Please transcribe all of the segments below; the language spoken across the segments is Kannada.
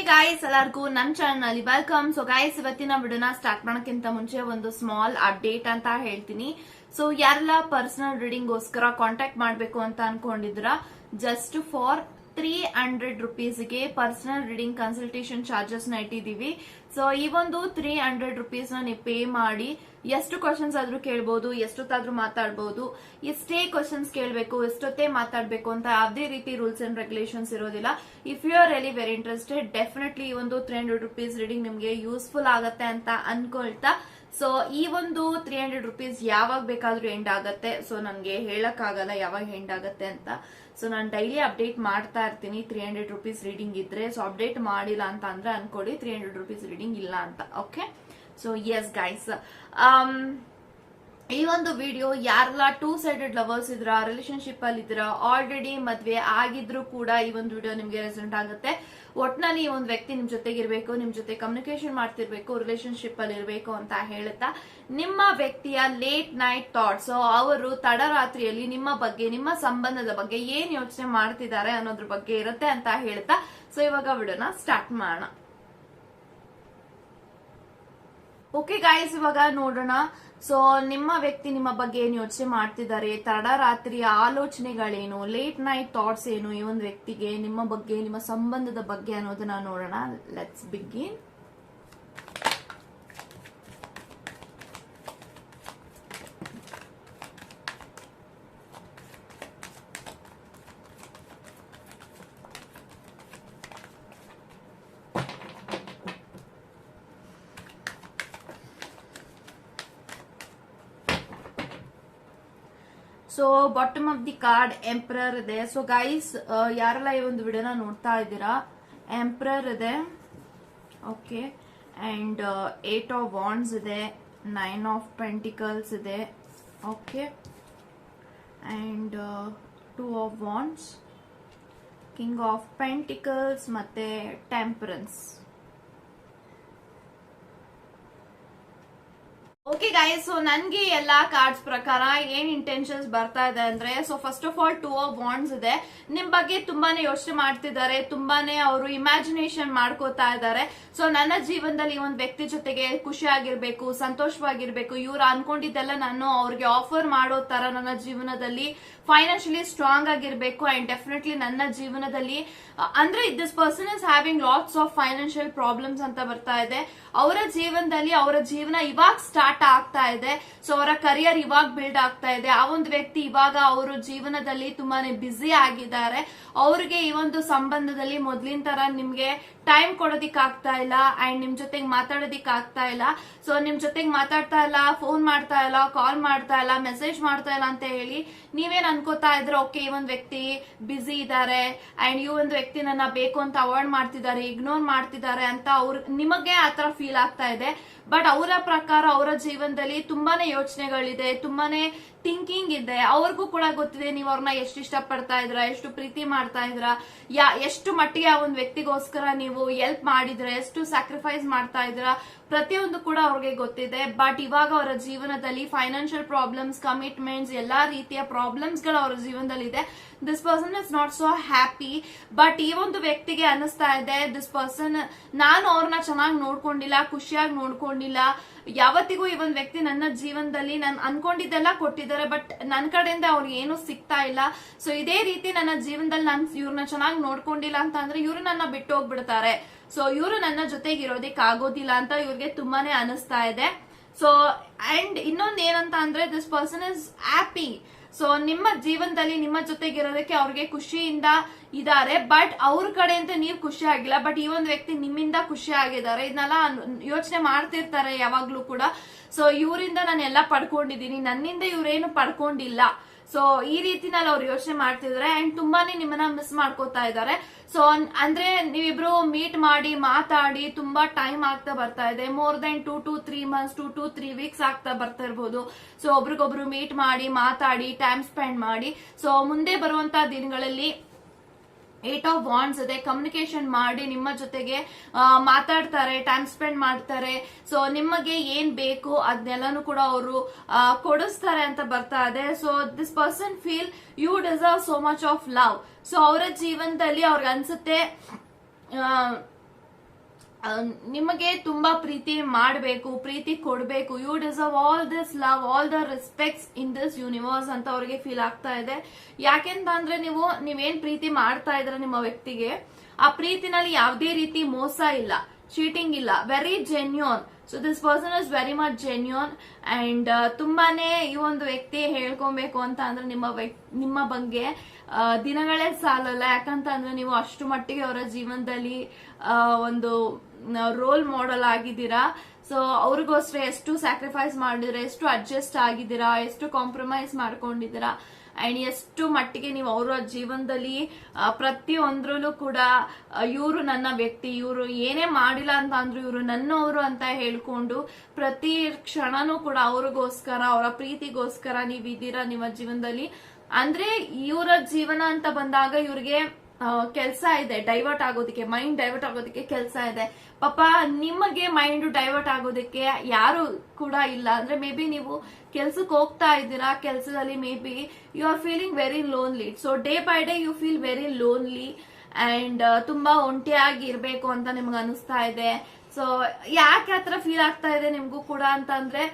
ಹೇ ಗಾಯ್ಸ್ ಎಲ್ಲರಿಗೂ ನನ್ನ ಚಾನಲ್ ಅಲ್ಲಿ ವೆಲ್ಕಮ್ ಸೊ ಗಾಯ್ಸ್ ಇವತ್ತಿನ ವಿಡಿಯೋನ ಸ್ಟಾರ್ಟ್ ಮಾಡೋಕ್ಕಿಂತ ಮುಂಚೆ ಒಂದು ಸ್ಮಾಲ್ ಅಪ್ಡೇಟ್ ಅಂತ ಹೇಳ್ತೀನಿ. ಸೊ ಯಾರೆಲ್ಲ ಪರ್ಸನಲ್ ರೀಡಿಂಗ್ಗೋಸ್ಕರ ಕಾಂಟ್ಯಾಕ್ಟ್ ಮಾಡಬೇಕು ಅಂತ ಅನ್ಕೊಂಡಿದ್ರ ಜಸ್ಟ್ ಫಾರ್ ತ್ರೀ ಹಂಡ್ರೆಡ್ ರುಪೀಸ್ಗೆ ಪರ್ಸನಲ್ ರೀಡಿಂಗ್ ಕನ್ಸಲ್ಟೇಷನ್ ಚಾರ್ಜಸ್ನ ಇಟ್ಟಿದೀವಿ ಸೊ ಈ ಒಂದು ತ್ರೀ ಹಂಡ್ರೆಡ್ ರುಪೀಸ್ ನೀವು ಪೇ ಮಾಡಿ, ಎಷ್ಟು ಕ್ವಶನ್ಸ್ ಆದ್ರೂ ಕೇಳ್ಬೋದು, ಎಷ್ಟೊತ್ತಾದ್ರೂ ಮಾತಾಡ್ಬೋದು, ಎಷ್ಟೇ ಕ್ವಶನ್ಸ್ ಕೇಳಬೇಕು, ಎಷ್ಟೊತ್ತೇ ಮಾತಾಡಬೇಕು ಅಂತ ಯಾವುದೇ ರೀತಿ ರೂಲ್ಸ್ ಅಂಡ್ ರೆಗ್ಯುಲೇಷನ್ಸ್ ಇರೋದಿಲ್ಲ. If you are really very interested definitely ಈ ಒಂದು ತ್ರೀ ಹಂಡ್ರೆಡ್ ರುಪೀಸ್ ರೀಡಿಂಗ್ ನಿಮಗೆ ಯೂಸ್ಫುಲ್ ಆಗತ್ತೆ ಅಂತ ಅನ್ಕೊಳ್ತಾ ಸೊ ಈ ಒಂದು ತ್ರೀ ಹಂಡ್ರೆಡ್ ರುಪೀಸ್ ಯಾವಾಗ ಬೇಕಾದ್ರೂ ಎಂಡ್ ಆಗತ್ತೆ. ಸೊ ನನಗೆ ಹೇಳಕ್ ಆಗಲ್ಲ ಯಾವಾಗ ಎಂಡ್ ಆಗತ್ತೆ ಅಂತ. ಸೊ ನಾನು ಡೈಲಿ ಅಪ್ಡೇಟ್ ಮಾಡ್ತಾ ಇರ್ತೀನಿ. ತ್ರೀ ಹಂಡ್ರೆಡ್ ರುಪೀಸ್ ರೀಡಿಂಗ್ ಇದ್ರೆ. ಸೊ ಅಪ್ಡೇಟ್ ಮಾಡಿಲ್ಲ ಅಂತ ಅಂದ್ರೆ ಅನ್ಕೊಡಿ. ತ್ರೀ ಹಂಡ್ರೆಡ್ ರುಪೀಸ್ ರೀಡಿಂಗ್ ಇಲ್ಲ ಅಂತ. ಓಕೆ ಸೊ ಎಸ್ ಗೈಸ್ ಈ ಒಂದು ವಿಡಿಯೋ ಯಾರೆಲ್ಲ ಟೂ ಸೈಡೆಡ್ ಲವರ್ಸ್ ಇದ್ರ ರಿಲೇಶನ್ಶಿಪ್ ಅಲ್ಲಿ ಇದ್ರ ಆಲ್ರೆಡಿ ಮದ್ವೆ ಆಗಿದ್ರು ಕೂಡ ಈ ಒಂದು ವಿಡಿಯೋ ನಿಮ್ಗೆ ರೆಸೆಂಟ್ ಆಗುತ್ತೆ. ಒಟ್ನಲ್ಲಿ ಒಂದು ವ್ಯಕ್ತಿ ನಿಮ್ ಜೊತೆಗಿರ್ಬೇಕು, ನಿಮ್ ಜೊತೆ ಕಮ್ಯುನಿಕೇಶನ್ ಮಾಡ್ತಿರ್ಬೇಕು ರಿಲೇಶನ್ಶಿಪ್ ಅಲ್ಲಿ ಇರಬೇಕು ಅಂತ ಹೇಳುತ್ತಾ, ನಿಮ್ಮ ವ್ಯಕ್ತಿಯ ಲೇಟ್ ನೈಟ್ ಥಾಟ್ಸ್ ಅವರು ತಡರಾತ್ರಿಯಲ್ಲಿ ನಿಮ್ಮ ಬಗ್ಗೆ, ನಿಮ್ಮ ಸಂಬಂಧದ ಬಗ್ಗೆ ಏನ್ ಯೋಚನೆ ಮಾಡ್ತಿದ್ದಾರೆ ಅನ್ನೋದ್ರ ಬಗ್ಗೆ ಇರುತ್ತೆ ಅಂತ ಹೇಳ್ತಾ ಸೊ ಇವಾಗ ವಿಡಿಯೋನ ಸ್ಟಾರ್ಟ್ ಮಾಡೋಣ. ಓಕೆ ಗಾಯ್ಸ್ ಇವಾಗ ನೋಡೋಣ. ಸೊ ನಿಮ್ಮ ವ್ಯಕ್ತಿ ನಿಮ್ಮ ಬಗ್ಗೆ ಏನು ಯೋಚನೆ ಮಾಡ್ತಿದ್ದಾರೆ? ತಡರಾತ್ರಿಯ ಆಲೋಚನೆಗಳೇನು? ಲೇಟ್ ನೈಟ್ ಥಾಟ್ಸ್ ಏನು ಈ ಒಂದು ವ್ಯಕ್ತಿಗೆ ನಿಮ್ಮ ಬಗ್ಗೆ, ನಿಮ್ಮ ಸಂಬಂಧದ ಬಗ್ಗೆ ಅನ್ನೋದನ್ನ ನೋಡೋಣ. Let's begin so bottom of the card emperor ಇದೆ ಸೊ ಗೈಸ್ ಯಾರೆಲ್ಲ ಈ ಒಂದು ವಿಡಿಯೋನ ನೋಡ್ತಾ ಇದ್ದೀರಾ? ಎಂಪ್ರರ್ ಇದೆ okay and eight of wands ಇದೆ. ನೈನ್ ಆಫ್ ಪೆಂಟಿಕಲ್ಸ್ ಇದೆ. Okay and two of wands king of pentacles ಮತ್ತೆ ಟೆಂಪರೆನ್ಸ್ ಓಕೆ ಗೈಸ್ ಸೊ ನನ್ಗೆ ಎಲ್ಲಾ ಕಾರ್ಡ್ಸ್ ಪ್ರಕಾರ ಏನ್ ಇಂಟೆನ್ಷನ್ಸ್ ಬರ್ತಾ ಇದೆ ಅಂದ್ರೆ so first of all two of wands ಇದೆ. ನಿಮ್ ಬಗ್ಗೆ ತುಂಬಾನೇ ಯೋಚನೆ ಮಾಡ್ತಿದ್ದಾರೆ, ತುಂಬಾನೇ ಅವರು ಇಮ್ಯಾಜಿನೇಷನ್ ಮಾಡ್ಕೋತಾ ಇದ್ದಾರೆ. ಸೊ ನನ್ನ ಜೀವನದಲ್ಲಿ ಒಂದು ವ್ಯಕ್ತಿ ಜೊತೆಗೆ ಖುಷಿಯಾಗಿರ್ಬೇಕು ಸಂತೋಷವಾಗಿರ್ಬೇಕು, ಇವ್ರು ಅನ್ಕೊಂಡಿದ್ದೆಲ್ಲ ನಾನು ಅವ್ರಿಗೆ ಆಫರ್ ಮಾಡೋ ತರ ನನ್ನ ಜೀವನದಲ್ಲಿ ಫೈನಾನ್ಷಿಯಲಿ ಸ್ಟ್ರಾಂಗ್ ಆಗಿರ್ಬೇಕು ಅಂಡ್ ಡೆಫಿನೆಟ್ಲಿ ನನ್ನ ಜೀವನದಲ್ಲಿ ಅಂದ್ರೆ this person is having lots of financial problems ಅಂತ ಬರ್ತಾ ಇದೆ. ಅವರ ಜೀವನದಲ್ಲಿ ಅವರ ಜೀವನ ಇವಾಗ ಸ್ಟಾರ್ಟ್ ಆಗ್ತಾ ಇದೆ. ಸೊ ಅವರ ಕರಿಯರ್ ಇವಾಗ ಬಿಲ್ಡ್ ಆಗ್ತಾ ಇದೆ. ಆ ಒಂದು ವ್ಯಕ್ತಿ ಇವಾಗ ಅವರು ಜೀವನದಲ್ಲಿ ತುಂಬಾನೇ ಬ್ಯುಸಿ ಆಗಿದ್ದಾರೆ. ಅವ್ರಿಗೆ ಈ ಒಂದು ಸಂಬಂಧದಲ್ಲಿ ಮೊದ್ಲಿನ ತರ ನಿಮ್ಗೆ ಟೈಮ್ ಕೊಡೋದಿಕ್ ಆಗ್ತಾ ಇಲ್ಲ ಅಂಡ್ ನಿಮ್ ಜೊತೆಗ್ ಮಾತಾಡೋದಿಕ್ ಆಗ್ತಾ ಇಲ್ಲ. ಸೊ ನಿಮ್ ಜೊತೆಗ್ ಮಾತಾಡ್ತಾ ಇಲ್ಲ ಫೋನ್ ಮಾಡ್ತಾ ಇಲ್ಲ ಕಾಲ್ ಮಾಡ್ತಾ ಇಲ್ಲ ಮೆಸೇಜ್ ಮಾಡ್ತಾ ಇಲ್ಲ ಅಂತ ಹೇಳಿ ನೀವೇನ್ ಅನ್ಕೋತಾ ಇದ್ರೆ ಓಕೆ ಈ ಒಂದು ವ್ಯಕ್ತಿ ಬ್ಯುಸಿ ಇದ್ದಾರೆ ಅಂಡ್ ಈ ಒಂದು ವ್ಯಕ್ತಿ ನನ್ನ ಬೇಕು ಅಂತ ಅವಾಯ್ಡ್ ಮಾಡ್ತಿದ್ದಾರೆ ಇಗ್ನೋರ್ ಮಾಡ್ತಿದ್ದಾರೆ ಅಂತ ಅವ್ರ, ನಿಮಗೆ ಆತರ ಫೀಲ್ ಆಗ್ತಾ ಇದೆ. ಬಟ್ ಅವರ ಪ್ರಕಾರ, ಅವರ ಜೀವನದಲ್ಲಿ ತುಂಬಾನೇ ಯೋಚನೆಗಳಿದೆ, ತುಂಬಾನೇ ಥಿಂಕಿಂಗ್ ಇದೆ. ಅವ್ರಿಗೂ ಕೂಡ ಗೊತ್ತಿದೆ ನೀವು ಅವ್ರನ್ನ ಎಷ್ಟು ಇಷ್ಟಪಡ್ತಾ ಇದ್ರ ಎಷ್ಟು ಪ್ರೀತಿ ಮಾಡ್ತಾ ಇದ್ರ ಯಾ, ಎಷ್ಟು ಮಟ್ಟಿಗೆ ಆ ಒಂದು ವ್ಯಕ್ತಿಗೋಸ್ಕರ ನೀವು ಎಲ್ಪ್ ಮಾಡಿದ್ರ, ಎಷ್ಟು ಸ್ಯಾಕ್ರಿಫೈಸ್ ಮಾಡ್ತಾ ಇದ್ರ ಪ್ರತಿಯೊಂದು ಕೂಡ ಅವ್ರಿಗೆ ಗೊತ್ತಿದೆ. ಬಟ್ ಇವಾಗ ಅವರ ಜೀವನದಲ್ಲಿ ಫೈನಾನ್ಷಿಯಲ್ ಪ್ರಾಬ್ಲಮ್ಸ್ ಕಮಿಟ್ಮೆಂಟ್ಸ್ ಎಲ್ಲಾ ರೀತಿಯ ಪ್ರಾಬ್ಲಮ್ಸ್ಗಳು ಅವರ ಜೀವನದಲ್ಲಿ ಇದೆ this person is not so happy but ಈ ಒಂದು ವ್ಯಕ್ತಿಗೆ ಅನಿಸ್ತಾ ಇದೆ ದಿಸ್ ಪರ್ಸನ್ ನಾನು ಅವ್ರನ್ನ ಚೆನ್ನಾಗಿ ನೋಡ್ಕೊಂಡಿಲ್ಲ, ಖುಷಿಯಾಗಿ ನೋಡ್ಕೊಂಡಿಲ್ಲ. ಯಾವತ್ತಿಗೂ ಈ ಒಂದು ವ್ಯಕ್ತಿ ನನ್ನ ಜೀವನದಲ್ಲಿ ನಾನು ಅನ್ಕೊಂಡಿದ್ದೆಲ್ಲ ಕೊಟ್ಟಿದ್ದಾರೆ. ಬಟ್ ನನ್ನ ಕಡೆಯಿಂದ ಅವ್ರಿಗೆ ಏನು ಸಿಗ್ತಾ ಇಲ್ಲ. ಸೊ ಇದೇ ರೀತಿ ನನ್ನ ಜೀವನದಲ್ಲಿ ನಾನು ಇವ್ರನ್ನ ಚೆನ್ನಾಗಿ ನೋಡ್ಕೊಂಡಿಲ್ಲ ಅಂತ ಅಂದ್ರೆ ಇವ್ರು ನನ್ನ ಬಿಟ್ಟು ಹೋಗ್ಬಿಡ್ತಾರೆ. ಸೊ ಇವರು ನನ್ನ ಜೊತೆಗೆ ಇರೋದಕ್ಕೆ ಆಗೋದಿಲ್ಲ ಅಂತ ಇವ್ರಿಗೆ ತುಂಬಾನೇ ಅನಿಸ್ತಾ ಇದೆ. ಸೊ ಅಂಡ್ ಇನ್ನೊಂದ್ ಏನಂತ ಅಂದ್ರೆ this person is happy so ನಿಮ್ಮ ಜೀವನದಲ್ಲಿ, ನಿಮ್ಮ ಜೊತೆಗಿರೋದಕ್ಕೆ ಅವ್ರಿಗೆ ಖುಷಿಯಿಂದ ಇದ್ದಾರೆ. ಬಟ್ ಅವ್ರ ಕಡೆಯಿಂದ ನೀವು ಖುಷಿ ಆಗಿಲ್ಲ. ಬಟ್ ಈ ಒಂದು ವ್ಯಕ್ತಿ ನಿಮ್ಮಿಂದ ಖುಷಿ ಆಗಿದ್ದಾರೆ. ಇದನ್ನೆಲ್ಲ ಯೋಚನೆ ಮಾಡ್ತಿರ್ತಾರೆ ಯಾವಾಗ್ಲೂ ಕೂಡ. ಸೊ ಇವರಿಂದ ನಾನು ಎಲ್ಲ ಪಡ್ಕೊಂಡಿದ್ದೀನಿ. ನನ್ನಿಂದ ಇವ್ರೇನು ಪಡ್ಕೊಂಡಿಲ್ಲ. ಸೊ ಈ ರೀತಿನಲ್ಲಿ ಅವ್ರು ಯೋಚನೆ ಮಾಡ್ತಿದ್ದಾರೆ ಅಂಡ್ ತುಂಬಾನೇ ನಿಮ್ಮನ್ನ ಮಿಸ್ ಮಾಡ್ಕೋತಾ ಇದ್ದಾರೆ. ಸೊ ಅಂದ್ರೆ ನೀವಿಬ್ರು ಮೀಟ್ ಮಾಡಿ, ಮಾತಾಡಿ, ತುಂಬಾ ಟೈಮ್ ಆಗ್ತಾ ಬರ್ತಾ ಇದೆ. More than two to three months two to three weeks ಆಗ್ತಾ ಬರ್ತಾ ಇರ್ಬೋದು. ಸೊ ಒಬ್ರಿಗೊಬ್ರು ಮೀಟ್ ಮಾಡಿ, ಮಾತಾಡಿ ಟೈಮ್ ಸ್ಪೆಂಡ್ ಮಾಡಿ. ಸೊ ಮುಂದೆ ಬರುವಂತ ದಿನಗಳಲ್ಲಿ ಏಟ್ ಆಫ್ ವಾಂಡ್ಸ್ ಇದೆ. ಕಮ್ಯುನಿಕೇಶನ್ ಮಾಡಿ ನಿಮ್ಮ ಜೊತೆಗೆ ಮಾತಾಡ್ತಾರೆ ಟೈಮ್ ಸ್ಪೆಂಡ್ ಮಾಡ್ತಾರೆ. ಸೊ ನಿಮಗೆ ಏನ್ ಬೇಕು ಅದನ್ನೆಲ್ಲಾನು ಕೂಡ ಅವರು ಕೊಡಿಸ್ತಾರೆ ಅಂತ ಬರ್ತಾ ಇದೆ. So this person feel you deserve so much of love so ಅವರ ಜೀವನದಲ್ಲಿ ಅವ್ರಿಗೆ ಅನ್ಸುತ್ತೆ ನಿಮಗೆ ತುಂಬಾ ಪ್ರೀತಿ ಮಾಡಬೇಕು, ಪ್ರೀತಿ ಕೊಡಬೇಕು. You deserve all this love all the respects in this universe ಅಂತ ಅವ್ರಿಗೆ ಫೀಲ್ ಆಗ್ತಾ ಇದೆ. ಯಾಕೆಂತ ಅಂದ್ರೆ ನೀವು, ನೀವೇನ್ ಪ್ರೀತಿ ಮಾಡ್ತಾ ಇದ್ರ ನಿಮ್ಮ ವ್ಯಕ್ತಿಗೆ, ಆ ಪ್ರೀತಿನಲ್ಲಿ ಯಾವುದೇ ರೀತಿ ಮೋಸ ಇಲ್ಲ ಚೀಟಿಂಗ್ ಇಲ್ಲ very genuine so this person is very much genuine and ತುಂಬಾನೇ ಈ ಒಂದು ವ್ಯಕ್ತಿ ಹೇಳ್ಕೊಬೇಕು ಅಂತ ಅಂದ್ರೆ ನಿಮ್ಮ ನಿಮ್ಮ ಬಗ್ಗೆ ದಿನಗಳೇ ಸಾಲಲ್ಲ. ಯಾಕಂತ ಅಂದ್ರೆ ನೀವು ಅಷ್ಟು ಮಟ್ಟಿಗೆ ಅವರ ಜೀವನದಲ್ಲಿ ಒಂದು ರೋಲ್ ಮಾಡೆಲ್ ಆಗಿದ್ದೀರಾ? ಸೊ ಅವ್ರಿಗೋಸ್ಕರ ಎಷ್ಟು ಸ್ಯಾಕ್ರಿಫೈಸ್ ಮಾಡಿದ್ರೆ, ಎಷ್ಟು ಅಡ್ಜಸ್ಟ್ ಆಗಿದ್ದೀರಾ, ಎಷ್ಟು ಕಾಂಪ್ರಮೈಸ್ ಮಾಡ್ಕೊಂಡಿದ್ದೀರಾ? ಅಂಡ್ ಎಷ್ಟು ಮಟ್ಟಿಗೆ ನೀವು ಅವರ ಜೀವನದಲ್ಲಿ ಪ್ರತಿಯೊಂದ್ರಲ್ಲೂ ಕೂಡ ಇವರು ನನ್ನ ವ್ಯಕ್ತಿ, ಇವರು ಏನೇ ಮಾಡಿಲ್ಲ ಅಂತ ಅಂದ್ರು ಇವರು ನನ್ನವರು ಅಂತ ಹೇಳ್ಕೊಂಡು ಪ್ರತಿ ಕ್ಷಣನೂ ಕೂಡ ಅವ್ರಿಗೋಸ್ಕರ, ಅವರ ಪ್ರೀತಿಗೋಸ್ಕರ ನೀವು ಇದ್ದೀರಾ ನಿಮ್ಮ ಜೀವನದಲ್ಲಿ? ಅಂದ್ರೆ ಇವರ ಜೀವನ ಅಂತ ಬಂದಾಗ ಇವ್ರಿಗೆ ಕೆಲಸ ಇದೆ. ಡೈವರ್ಟ್ ಆಗೋದಕ್ಕೆ ಮೈಂಡ್ ಡೈವರ್ಟ್ ಆಗೋದಕ್ಕೆ ಕೆಲಸ ಇದೆ. ಪಾಪ, ನಿಮಗೆ ಮೈಂಡ್ ಡೈವರ್ಟ್ ಆಗೋದಕ್ಕೆ ಯಾರು ಕೂಡ ಇಲ್ಲ. ಅಂದ್ರೆ ಮೇ ಬಿ ನೀವು ಕೆಲ್ಸಕ್ಕೆ ಹೋಗ್ತಾ ಇದ್ದೀರಾ, ಕೆಲಸದಲ್ಲಿ maybe you are feeling very lonely so day by day you feel very lonely and ತುಂಬಾ ಒಂಟಿಯಾಗಿ ಇರಬೇಕು ಅಂತ ನಿಮ್ಗೆ ಅನಿಸ್ತಾ ಇದೆ. ಸೊ ಯಾಕೆ ಆತರ ಫೀಲ್ ಆಗ್ತಾ ಇದೆ ನಿಮ್ಗೂ ಕೂಡ ಅಂತ ಅಂದ್ರೆ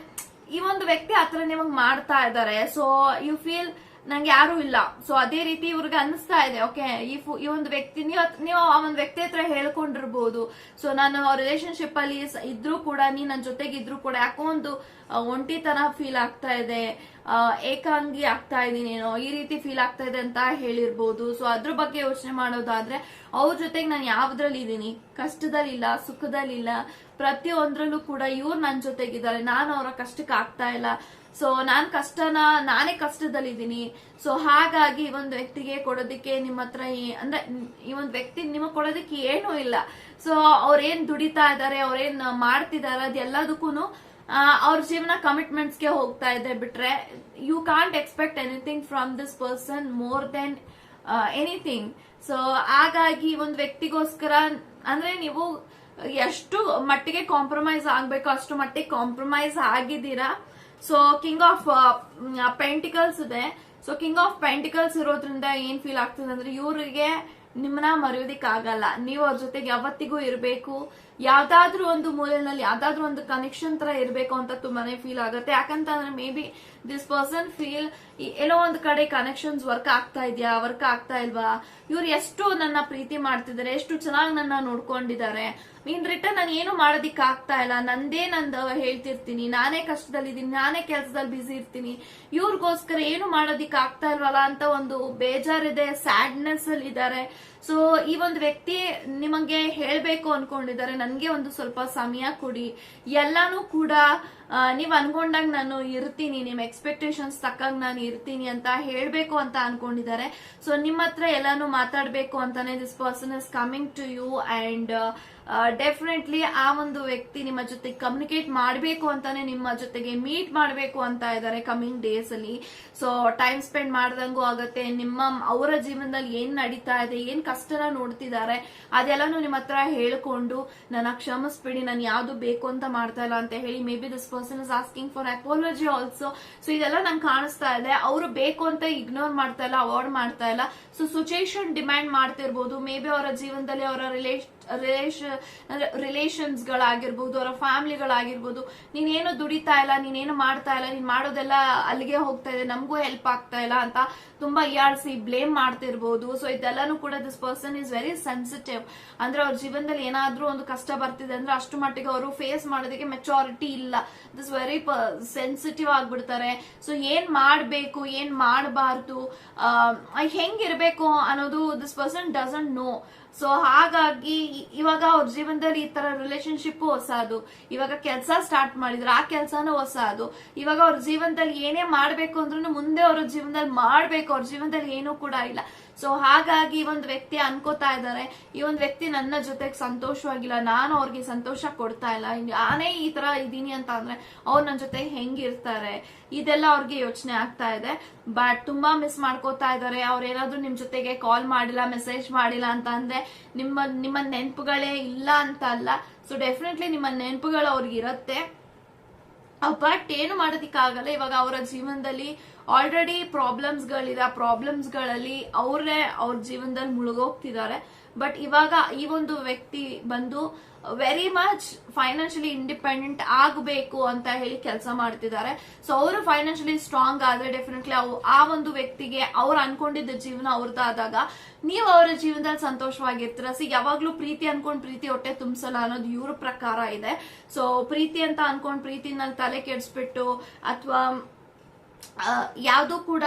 ಈ ಒಂದು ವ್ಯಕ್ತಿ ಆತರ ನಿಮಗೆ ಮಾಡ್ತಾ ಇದ್ದಾರೆ. ಸೊ ಯು ಫೀಲ್ ನಂಗೆ ಯಾರು ಇಲ್ಲ. ಸೊ ಅದೇ ರೀತಿ ಇವ್ರಿಗೆ ಅನಿಸ್ತಾ ಇದೆ. ಓಕೆ ಈ ಈ ಒಂದು ವ್ಯಕ್ತಿ, ನೀವು ನೀವು ಆ ಒಂದು ವ್ಯಕ್ತಿ ಹತ್ರ ಹೇಳ್ಕೊಂಡಿರ್ಬೋದು. ಸೊ ನಾನು ರಿಲೇಶನ್ಶಿಪ್ ಅಲ್ಲಿ ಇದ್ರೂ ಕೂಡ, ನೀ ನನ್ನ ಜೊತೆಗೆ ಇದ್ರೂ ಕೂಡ, ಯಾಕೋ ಒಂದು ಒಂಟಿತನ ಫೀಲ್ ಆಗ್ತಾ ಇದೆ. ಏಕಾಂಗಿ ಆಗ್ತಾ ಇದ್ದೀನೇನೋ, ಈ ರೀತಿ ಫೀಲ್ ಆಗ್ತಾ ಇದೆ ಅಂತ ಹೇಳಿರ್ಬೋದು. ಸೊ ಅದ್ರ ಬಗ್ಗೆ ಯೋಚನೆ ಮಾಡೋದಾದ್ರೆ, ಅವ್ರ ಜೊತೆಗೆ ನಾನು ಯಾವ್ದ್ರಲ್ಲಿ ಇದ್ದೀನಿ? ಕಷ್ಟದಲ್ಲಿಲ್ಲ, ಸುಖದಲ್ಲಿಲ್ಲ. ಪ್ರತಿಯೊಂದ್ರಲ್ಲೂ ಕೂಡ ಇವ್ರು ನನ್ನ ಜೊತೆಗಿದ್ದಾರೆ. ನಾನು ಅವರ ಕಷ್ಟಕ್ಕೆ ಆಗ್ತಾ ಇಲ್ಲ. ಸೊ ನಾನ್ ಕಷ್ಟನ, ನಾನೇ ಕಷ್ಟದಲ್ಲಿದ್ದೀನಿ. ಸೊ ಹಾಗಾಗಿ ಈ ಒಂದು ವ್ಯಕ್ತಿಗೆ ಕೊಡೋದಕ್ಕೆ ನಿಮ್ಮ ಹತ್ರ ಅಂದ್ರೆ, ಈ ಒಂದು ವ್ಯಕ್ತಿ ನಿಮಗೆ ಕೊಡೋದಕ್ಕೆ ಏನೂ ಇಲ್ಲ. ಸೊ ಅವ್ರೇನ್ ದುಡಿತಾ ಇದ್ದಾರೆ ಅವ್ರೇನ್ ಮಾಡ್ತಿದ್ದಾರೆ ಅದೆಲ್ಲದಕ್ಕೂ ಅವ್ರ ಜೀವನ ಕಮಿಟ್ಮೆಂಟ್ಸ್ಗೆ ಹೋಗ್ತಾ ಇದೆ ಬಿಟ್ರೆ you can't expect anything from this person more than anything so ಹಾಗಾಗಿ ಒಂದು ವ್ಯಕ್ತಿಗೋಸ್ಕರ, ಅಂದ್ರೆ ನೀವು ಎಷ್ಟು ಮಟ್ಟಿಗೆ ಕಾಂಪ್ರಮೈಸ್ ಆಗ್ಬೇಕು ಅಷ್ಟು ಮಟ್ಟಿಗೆ ಕಾಂಪ್ರಮೈಸ್ ಆಗಿದ್ದೀರಾ. ಸೊ ಕಿಂಗ್ ಆಫ್ ಪೆಂಟಿಕಲ್ಸ್ ಇದೆ. ಸೊ ಕಿಂಗ್ ಆಫ್ ಪೆಂಟಿಕಲ್ಸ್ ಇರೋದ್ರಿಂದ ಏನ್ ಫೀಲ್ ಆಗ್ತದೆ ಅಂದ್ರೆ, ಇವ್ರಿಗೆ ನಿಮ್ಮನ್ನ ಮರೆಯೋದಿಕ್ ಆಗಲ್ಲ ನೀವು ಅವ್ರ ಜೊತೆಗೆ ಯಾವತ್ತಿಗೂ ಇರಬೇಕು. ಯಾವ್ದಾದ್ರೂ ಒಂದು ಮೂಲೆಯಲ್ಲಿ, ಯಾವ್ದಾದ್ರೂ ಒಂದು ಕನೆಕ್ಷನ್ ತರ ಇರಬೇಕು ಅಂತ ತುಂಬಾನೇ ಫೀಲ್ ಆಗುತ್ತೆ. ಯಾಕಂತಂದ್ರೆ maybe this person feel ಏನೋ ಒಂದ್ ಕಡೆ ಕನೆಕ್ಷನ್ಸ್ ವರ್ಕ್ ಆಗ್ತಾ ಇದೆಯಾ? ವರ್ಕ್ ಆಗ್ತಾ ಇಲ್ವಾ? ಇವ್ರು ಎಷ್ಟು ನನ್ನ ಪ್ರೀತಿ ಮಾಡ್ತಿದ್ದಾರೆ ಎಷ್ಟು ಚೆನ್ನಾಗಿ ನನ್ನ ನೋಡ್ಕೊಂಡಿದ್ದಾರೆ ಇನ್ ರಿಟರ್ನ್ ನಾನು ಏನು ಮಾಡೋದಿಕ್ ಆಗ್ತಾ ಇಲ್ಲ. ನಂದೇ ನಂದು ಹೇಳ್ತಿರ್ತೀನಿ. ನಾನೇ ಕಷ್ಟದಲ್ಲಿದ್ದೀನಿ ನಾನೇ ಕೆಲಸದಲ್ಲಿ ಬಿಸಿ ಇರ್ತೀನಿ. ಇವ್ರಿಗೋಸ್ಕರ ಏನು ಮಾಡೋದಿಕ್ ಆಗ್ತಾ ಇಲ್ವಲ್ಲ? ಅಂತ ಒಂದು ಬೇಜಾರಿದೆ ಸ್ಯಾಡ್ನೆಸ್ ಅಲ್ಲಿ ಇದ್ದಾರೆ ಸೊ ಈ ಒಂದು ವ್ಯಕ್ತಿ ನಿಮಗೆ ಹೇಳ್ಬೇಕು ಅನ್ಕೊಂಡಿದ್ದಾರೆ. ನನ್ಗೆ ಒಂದು ಸ್ವಲ್ಪ ಸಮಯ ಕೊಡಿ. ಎಲ್ಲಾನು ಕೂಡ ನೀವ್ ಅನ್ಕೊಂಡಾಗ ನಾನು ಇರ್ತೀನಿ, ನಿಮ್ ಎಕ್ಸ್ಪೆಕ್ಟೇಷನ್ಸ್ ತಕ್ಕಂಗ್ ನಾನು ಇರ್ತೀನಿ ಅಂತ ಹೇಳ್ಬೇಕು ಅಂತ ಅನ್ಕೊಂಡಿದ್ದಾರೆ. ಸೊ ನಿಮ್ಮ ಹತ್ರ ಎಲ್ಲಾನು ಮಾತಾಡ್ಬೇಕು ಅಂತಾನೆ this person is coming to you and definitely ಆ ಒಂದು ವ್ಯಕ್ತಿ ನಿಮ್ಮ ಜೊತೆ ಕಮ್ಯುನಿಕೇಟ್ ಮಾಡಬೇಕು ಅಂತಾನೆ ನಿಮ್ಮ ಜೊತೆಗೆ ಮೀಟ್ ಮಾಡಬೇಕು ಅಂತ ಇದ್ದಾರೆ ಕಮಿಂಗ್ ಡೇಸ್ ಅಲ್ಲಿ. ಸೊ ಟೈಮ್ ಸ್ಪೆಂಡ್ ಮಾಡ್ದಂಗೂ ಆಗುತ್ತೆ. ನಿಮ್ಮ, ಅವರ ಜೀವನದಲ್ಲಿ ಏನ್ ನಡೀತಾ ಇದೆ, ಏನ್ ಕಷ್ಟನ ನೋಡ್ತಿದ್ದಾರೆ, ಅದೆಲ್ಲಾನು ನಿಮ್ಮ ಹತ್ರ ಹೇಳ್ಕೊಂಡು, ನನ್ನ ಕ್ಷಮಿಸ್ಬಿಡಿ, ನಾನು ಯಾವ್ದು ಬೇಕು ಅಂತ ಮಾಡ್ತಾ ಇಲ್ಲ ಅಂತ ಹೇಳಿ maybe this person is asking for apology also so ಇದೆಲ್ಲ ನಂಗೆ ಕಾಣಿಸ್ತಾ ಇದೆ. ಅವರು ಬೇಕು ಅಂತ ಇಗ್ನೋರ್ ಮಾಡ್ತಾ ಇಲ್ಲ ಅವಾರ್ಡ್ ಮಾಡ್ತಾ ಇಲ್ಲ. ಸೊ ಸಿಚುಯೇಷನ್ ಡಿಮ್ಯಾಂಡ್ ಮಾಡ್ತಿರ್ಬೋದು. ಮೇ ಬಿ ಅವರ ಜೀವನದಲ್ಲಿ ಅವರ ರಿಲೇಶ್ ರಿಲೇಶನ್ ರಿಲೇಷನ್ಸ್ ರಿಲೇಷನ್ಸ್ಗಳಾಗಿರ್ಬೋದು ಅವರ ಫ್ಯಾಮ್ಲಿಗಳಾಗಿರ್ಬೋದು ನೀನೇನು ದುಡಿತಾ ಇಲ್ಲ, ನೀನೇನು ಮಾಡ್ತಾ ಇಲ್ಲ, ನೀನ್ ಮಾಡೋದೆಲ್ಲ ಅಲ್ಲಿಗೆ ಹೋಗ್ತಾ ಇದೆ, ನಮಗೂ ಹೆಲ್ಪ್ ಆಗ್ತಾ ಇಲ್ಲ ಅಂತ ತುಂಬಾ ಇಯಾಳ್ಸಿ ಬ್ಲೇಮ್ ಮಾಡ್ತಿರ್ಬೋದು. ಸೊ ಇದೆಲ್ಲಾನು ಕೂಡ this person is very sensitive ಅಂದ್ರೆ ಅವ್ರ ಜೀವನದಲ್ಲಿ ಏನಾದ್ರೂ ಒಂದು ಕಷ್ಟ ಬರ್ತಿದೆ ಅಂದ್ರೆ ಅಷ್ಟು ಮಟ್ಟಿಗೆ ಅವರು ಫೇಸ್ ಮಾಡೋದಕ್ಕೆ ಮೆಚೋರಿಟಿ ಇಲ್ಲ. ದಿಸ್ ವೆರಿ ಸೆನ್ಸಿಟಿವ್ ಆಗ್ಬಿಡ್ತಾರೆ. ಸೊ ಏನ್ ಮಾಡಬೇಕು, ಏನ್ ಮಾಡಬಾರ್ದು ಹೆಂಗಿರ್ಬೇಕು ಅನ್ನೋದು this person doesn't know so ಹಾಗಾಗಿ ಇವಾಗ ಅವ್ರ ಜೀವನದಲ್ಲಿ ಈ ತರ ರಿಲೇಶನ್ಶಿಪ್ ಹೊಸದು. ಇವಾಗ ಕೆಲಸ ಸ್ಟಾರ್ಟ್ ಮಾಡಿದ್ರು, ಆ ಕೆಲಸನೂ ಹೊಸದು. ಇವಾಗ ಅವ್ರ ಜೀವನದಲ್ಲಿ ಏನೇ ಮಾಡ್ಬೇಕು ಅಂದ್ರೂ ಮುಂದೆ ಅವ್ರ ಜೀವನದಲ್ಲಿ ಮಾಡ್ಬೇಕು. ಅವ್ರ ಜೀವನದಲ್ಲಿ ಏನೂ ಕೂಡ ಇಲ್ಲ. ಸೊ ಹಾಗಾಗಿ ಒಂದು ವ್ಯಕ್ತಿ ಅನ್ಕೋತಾ ಇದ್ದಾರೆ, ಈ ಒಂದು ವ್ಯಕ್ತಿ ನನ್ನ ಜೊತೆಗೆ ಸಂತೋಷವಾಗಿಲ್ಲ, ನಾನು ಅವ್ರಿಗೆ ಸಂತೋಷ ಕೊಡ್ತಾ ಇಲ್ಲ ನಾನೇ ಈ ತರ ಇದ್ದೀನಿ ಅಂತ ಅಂದ್ರೆ ಅವ್ರು ನನ್ನ ಜೊತೆ ಹೆಂಗಿರ್ತಾರೆ, ಇದೆಲ್ಲ ಅವ್ರಿಗೆ ಯೋಚನೆ ಆಗ್ತಾ ಇದೆ. ಬಟ್ ತುಂಬಾ ಮಿಸ್ ಮಾಡ್ಕೋತಾ ಇದ್ದಾರೆ, ಅವ್ರು ಏನಾದ್ರೂ ನಿಮ್ ಜೊತೆಗೆ ಕಾಲ್ ಮಾಡಿಲ್ಲ ಮೆಸೇಜ್ ಮಾಡಿಲ್ಲ ಅಂತ ಅಂದ್ರೆ ನಿಮ್ಮ ನಿಮ್ಮ ನೆನಪುಗಳೇ ಇಲ್ಲ ಅಂತ ಅಲ್ಲ. ಸೊ ಡೆಫಿನೆಟ್ಲಿ ನಿಮ್ಮ ನೆನಪುಗಳು ಅವ್ರಿಗೆ ಇರುತ್ತೆ. ಬಟ್ ಏನು ಮಾಡೋದಿಕ್ಕಾಗಲ್ಲ. ಇವಾಗ ಅವರ ಜೀವನದಲ್ಲಿ ಆಲ್ರೆಡಿ ಪ್ರಾಬ್ಲಮ್ಸ್ ಗಳಿದೆ. ಆ ಪ್ರಾಬ್ಲಮ್ಸ್ಗಳಲ್ಲಿ ಅವರೇ ಅವ್ರ ಜೀವನದಲ್ಲಿ ಮುಳುಗೋಗ್ತಿದ್ದಾರೆ. ಬಟ್ ಇವಾಗ ಈ ಒಂದು ವ್ಯಕ್ತಿ ಬಂದು ವೆರಿ ಮಚ್ ಫೈನಾನ್ಷಿಯಲಿ ಇಂಡಿಪೆಂಡೆಂಟ್ ಆಗಬೇಕು ಅಂತ ಹೇಳಿ ಕೆಲಸ ಮಾಡ್ತಿದ್ದಾರೆ. ಸೊ ಅವರು ಫೈನಾನ್ಷಿಯಲಿ ಸ್ಟ್ರಾಂಗ್ ಆದ್ರೆ ಡೆಫಿನೆಟ್ಲಿ ಆ ಒಂದು ವ್ಯಕ್ತಿಗೆ ಅವ್ರು ಅನ್ಕೊಂಡಿದ್ದ ಜೀವನ ಅವ್ರದ್ದಾದಾಗ ನೀವು ಅವರ ಜೀವನದಲ್ಲಿ ಸಂತೋಷವಾಗಿರ್ತೀರ. ಸಿ ಯಾವಾಗ್ಲೂ ಪ್ರೀತಿ ಅನ್ಕೊಂಡ್ ಪ್ರೀತಿ ಹೊಟ್ಟೆ ತುಂಬಿಸಲ್ಲ ಅನ್ನೋದು ಇವ್ರ ಪ್ರಕಾರ ಇದೆ. ಸೊ ಪ್ರೀತಿ ಅಂತ ಅನ್ಕೊಂಡ್ ಪ್ರೀತಿನಲ್ಲಿ ತಲೆ ಕೆಡಿಸ್ಬಿಟ್ಟು ಅಥವಾ ಯಾವುದು ಕೂಡ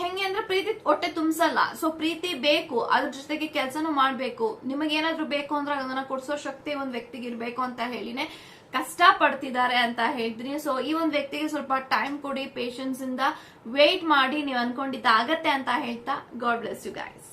ಹೆಂಗೆ ಅಂದ್ರೆ ಪ್ರೀತಿ ಹೊಟ್ಟೆ ತುಂಬಿಸಲ್ಲ. ಸೊ ಪ್ರೀತಿ ಬೇಕು, ಅದ್ರ ಜೊತೆಗೆ ಕೆಲಸನೂ ಮಾಡಬೇಕು. ನಿಮಗೆ ಏನಾದರೂ ಬೇಕು ಅಂದ್ರೆ ಅದನ್ನ ಕೊಡ್ಸೋ ಶಕ್ತಿ ಒಂದು ವ್ಯಕ್ತಿಗೆ ಇರಬೇಕು ಅಂತ ಹೇಳಿನೇ ಕಷ್ಟ ಪಡ್ತಿದ್ದಾರೆ ಅಂತ ಹೇಳಿದ್ರಿ. ಸೊ ಈ ಒಂದು ವ್ಯಕ್ತಿಗೆ ಸ್ವಲ್ಪ ಟೈಮ್ ಕೊಡಿ ಪೇಷನ್ಸ್ ಇಂದ ವೇಟ್ ಮಾಡಿ, ನೀವು ಅನ್ಕೊಂಡಿದ್ದ ಆಗತ್ತೆ ಅಂತ ಹೇಳ್ತಾ ಗಾಡ್ ಬ್ಲೆಸ್ ಯು ಗೈಸ್